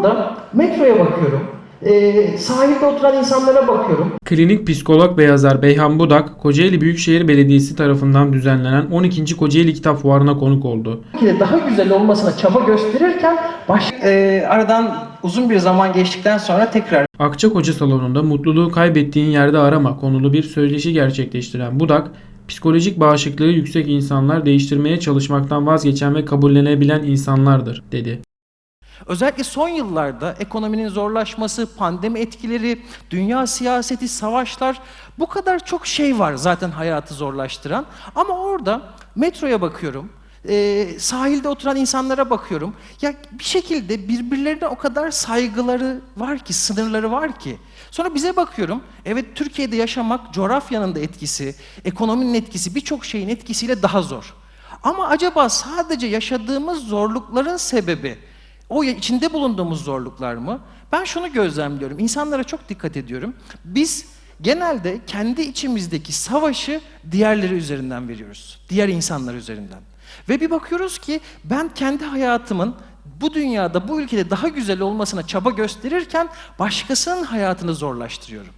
orada metroya bakıyorum. Ee, sahilde oturan insanlara bakıyorum. Klinik psikolog ve yazar Beyhan Budak, Kocaeli Büyükşehir Belediyesi tarafından düzenlenen 12. Kocaeli Kitap Fuarı'na konuk oldu. Daha güzel olmasına çaba gösterirken baş... Ee, aradan uzun bir zaman geçtikten sonra tekrar Akçakoca Salonu'nda mutluluğu kaybettiğin yerde arama konulu bir söyleşi gerçekleştiren Budak, psikolojik bağışıklığı yüksek insanlar değiştirmeye çalışmaktan vazgeçen ve kabullenebilen insanlardır, dedi. Özellikle son yıllarda ekonominin zorlaşması, pandemi etkileri, dünya siyaseti, savaşlar bu kadar çok şey var zaten hayatı zorlaştıran. Ama orada metroya bakıyorum, e, sahilde oturan insanlara bakıyorum. Ya bir şekilde birbirlerine o kadar saygıları var ki, sınırları var ki. Sonra bize bakıyorum, evet Türkiye'de yaşamak coğrafyanın da etkisi, ekonominin etkisi, birçok şeyin etkisiyle daha zor. Ama acaba sadece yaşadığımız zorlukların sebebi o içinde bulunduğumuz zorluklar mı? Ben şunu gözlemliyorum. İnsanlara çok dikkat ediyorum. Biz genelde kendi içimizdeki savaşı diğerleri üzerinden veriyoruz. Diğer insanlar üzerinden. Ve bir bakıyoruz ki ben kendi hayatımın bu dünyada, bu ülkede daha güzel olmasına çaba gösterirken başkasının hayatını zorlaştırıyorum.